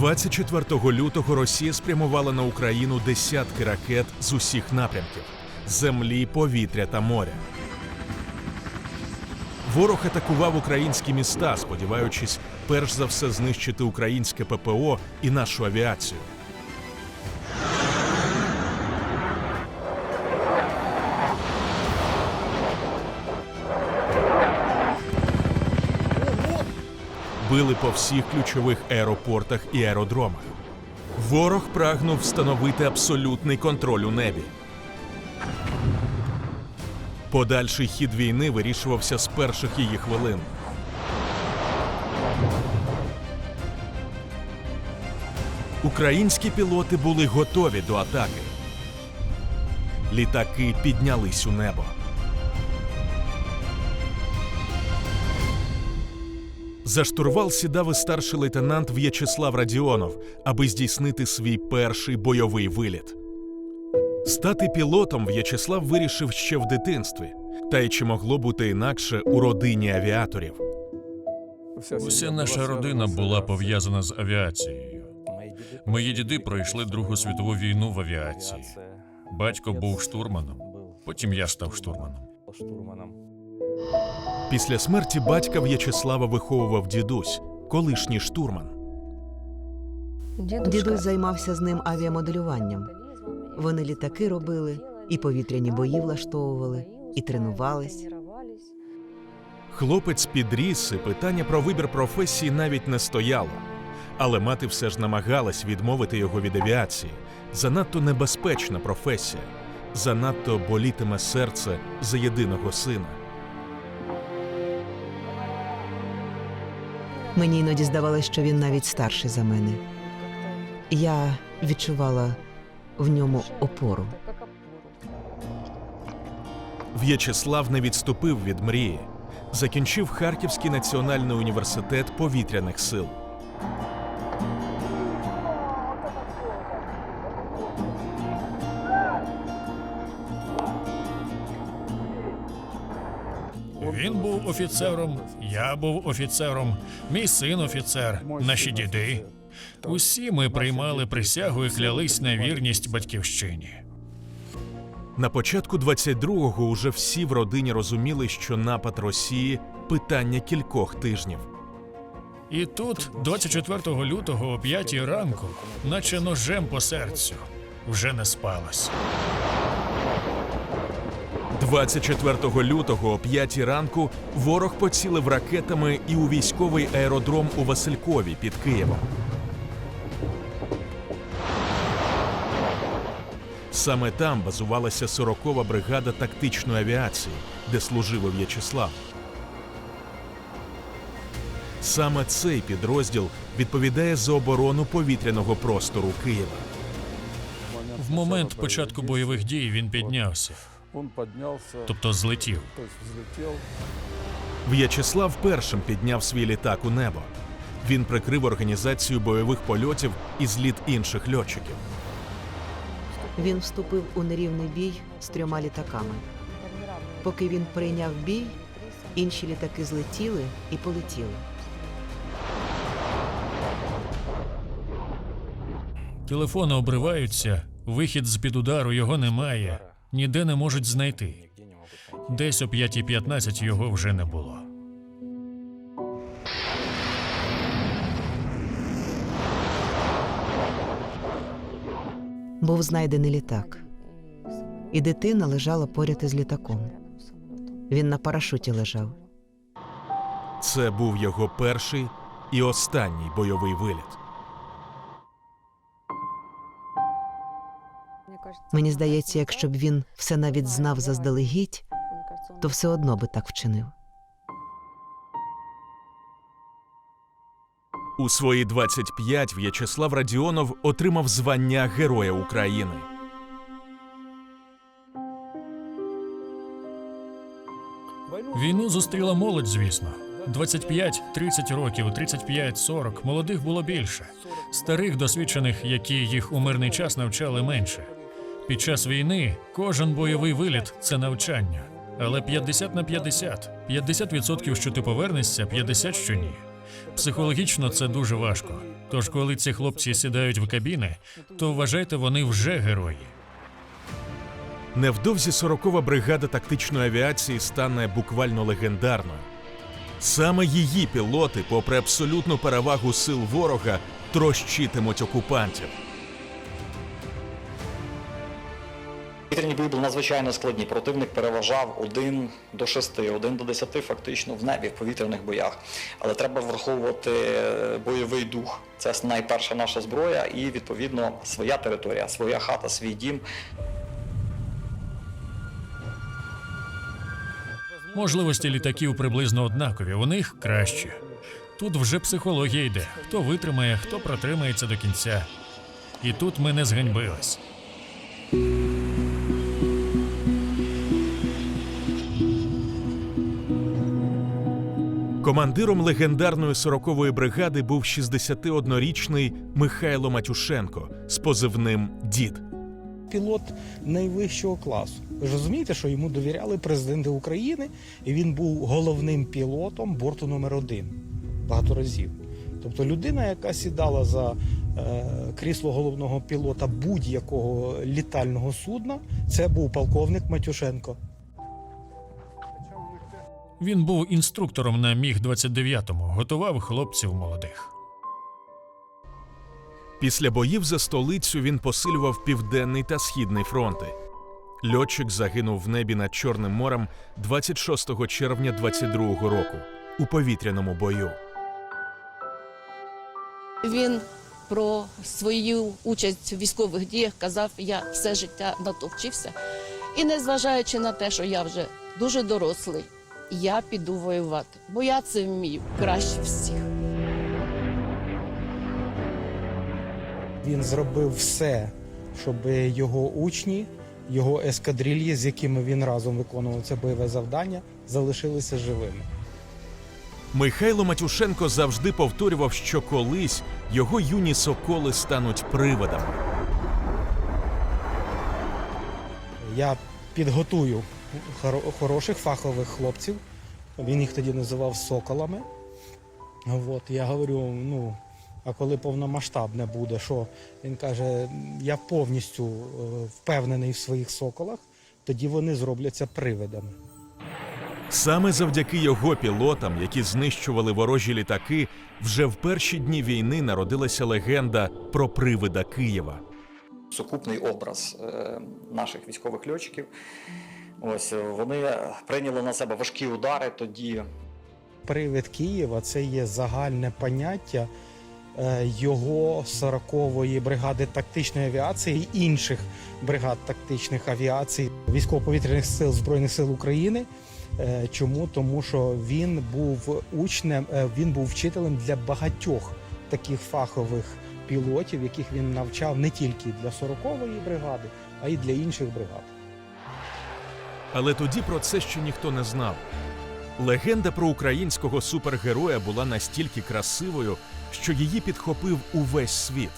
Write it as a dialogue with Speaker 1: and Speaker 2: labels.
Speaker 1: 24 лютого Росія спрямувала на Україну десятки ракет з усіх напрямків землі, повітря та моря. Ворог атакував українські міста, сподіваючись перш за все знищити українське ППО і нашу авіацію. Били по всіх ключових аеропортах і аеродромах. Ворог прагнув встановити абсолютний контроль у небі. Подальший хід війни вирішувався з перших її хвилин. Українські пілоти були готові до атаки. Літаки піднялись у небо. За штурвал сідав і старший лейтенант В'ячеслав Радіонов, аби здійснити свій перший бойовий виліт. Стати пілотом В'ячеслав вирішив ще в дитинстві, та й чи могло бути інакше у родині авіаторів.
Speaker 2: Уся наша родина була пов'язана з авіацією. Мої діди пройшли Другу світову війну в авіації. Батько був штурманом, потім я став штурманом.
Speaker 1: Після смерті батька В'ячеслава виховував дідусь, колишній штурман.
Speaker 3: Дідусь займався з ним авіамоделюванням. Вони літаки робили, і повітряні бої влаштовували, і тренувались.
Speaker 1: Хлопець підріс, і питання про вибір професії навіть не стояло. Але мати все ж намагалась відмовити його від авіації. Занадто небезпечна професія. Занадто болітиме серце за єдиного сина.
Speaker 3: Мені іноді здавалось, що він навіть старший за мене. Я відчувала в ньому опору.
Speaker 1: В'ячеслав не відступив від мрії. Закінчив Харківський національний університет повітряних сил.
Speaker 2: Він був офіцером, я був офіцером, мій син офіцер, наші діди. Усі ми приймали присягу і клялись на вірність батьківщині.
Speaker 1: На початку 22-го уже всі в родині розуміли, що напад Росії питання кількох тижнів.
Speaker 2: І тут, 24 лютого о 5 ранку, наче ножем по серцю, вже не спалось.
Speaker 1: 24 лютого о 5 ранку ворог поцілив ракетами і у військовий аеродром у Василькові під Києвом. Саме там базувалася 40-ва бригада тактичної авіації, де служив В'ячеслав. Саме цей підрозділ відповідає за оборону повітряного простору Києва.
Speaker 2: В момент початку бойових дій він піднявся, тобто злетів.
Speaker 1: В'ячеслав першим підняв свій літак у небо. Він прикрив організацію бойових польотів і зліт інших льотчиків.
Speaker 3: Він вступив у нерівний бій з трьома літаками. Поки він прийняв бій, інші літаки злетіли і полетіли.
Speaker 2: Телефони обриваються, вихід з під удару його немає, ніде не можуть знайти. Десь о 5.15 його вже не було.
Speaker 3: Був знайдений літак, і дитина лежала поряд із літаком. Він на парашуті лежав.
Speaker 1: Це був його перший і останній бойовий виліт.
Speaker 3: Мені здається, якщо б він все навіть знав заздалегідь, то все одно би так вчинив.
Speaker 1: У свої 25 В'ячеслав Радіонов отримав звання Героя України.
Speaker 2: Війну зустріла молодь, звісно. 25-30 років, 35-40. Молодих було більше. Старих досвідчених, які їх у мирний час навчали менше. Під час війни кожен бойовий виліт це навчання. Але 50 на 50. 50%, що ти повернешся, 50, що ні. Психологічно це дуже важко. Тож, коли ці хлопці сідають в кабіни, то вважайте, вони вже герої.
Speaker 1: Невдовзі 40-ва бригада тактичної авіації стане буквально легендарною. Саме її пілоти, попри абсолютну перевагу сил ворога, трощитимуть окупантів.
Speaker 4: Повітряні бої були надзвичайно складні. Противник переважав 1 до 6, 1 до 10 фактично в небі в повітряних боях. Але треба враховувати е, бойовий дух. Це найперша наша зброя і відповідно своя територія, своя хата, свій дім.
Speaker 2: Можливості літаків приблизно однакові, у них краще. Тут вже психологія йде: хто витримає, хто протримається до кінця. І тут ми не зганьбились.
Speaker 1: Командиром легендарної 40-ї бригади був 61-річний Михайло Матюшенко з позивним Дід.
Speaker 5: пілот найвищого класу. Ви ж розумієте, що йому довіряли президенти України, і він був головним пілотом борту номер один багато разів. Тобто людина, яка сідала за е, крісло головного пілота будь-якого літального судна, це був полковник Матюшенко.
Speaker 2: Він був інструктором на Міг 29 готував хлопців молодих.
Speaker 1: Після боїв за столицю він посилював південний та східний фронти. Льотчик загинув в небі над Чорним морем 26 червня 22-го року у повітряному бою.
Speaker 6: Він про свою участь у військових діях казав, я все життя натовчився. І незважаючи на те, що я вже дуже дорослий, я піду воювати, бо я це вмію краще всіх.
Speaker 5: Він зробив все, щоб його учні, його ескадрильї, з якими він разом виконував це бойове завдання, залишилися живими.
Speaker 1: Михайло Матюшенко завжди повторював, що колись його юні соколи стануть привидами.
Speaker 5: Я підготую хороших фахових хлопців. Він їх тоді називав соколами. От, я говорю, ну, а коли повномасштабне буде, що він каже, я повністю е, впевнений в своїх соколах, тоді вони зробляться привидами.
Speaker 1: Саме завдяки його пілотам, які знищували ворожі літаки, вже в перші дні війни народилася легенда про привида Києва.
Speaker 4: Сукупний образ е, наших військових льотчиків. Ось е, вони прийняли на себе важкі удари тоді.
Speaker 5: Привид Києва це є загальне поняття е, його 40-ї бригади тактичної авіації і інших бригад тактичних авіацій військово-повітряних сил Збройних сил України. Е, Чому? Тому що він був учнем, він був вчителем для багатьох таких фахових пілотів, яких він навчав не тільки для 40-ї бригади, а й для інших бригад.
Speaker 1: Але тоді про це ще ніхто не знав. Легенда про українського супергероя була настільки красивою, що її підхопив увесь світ.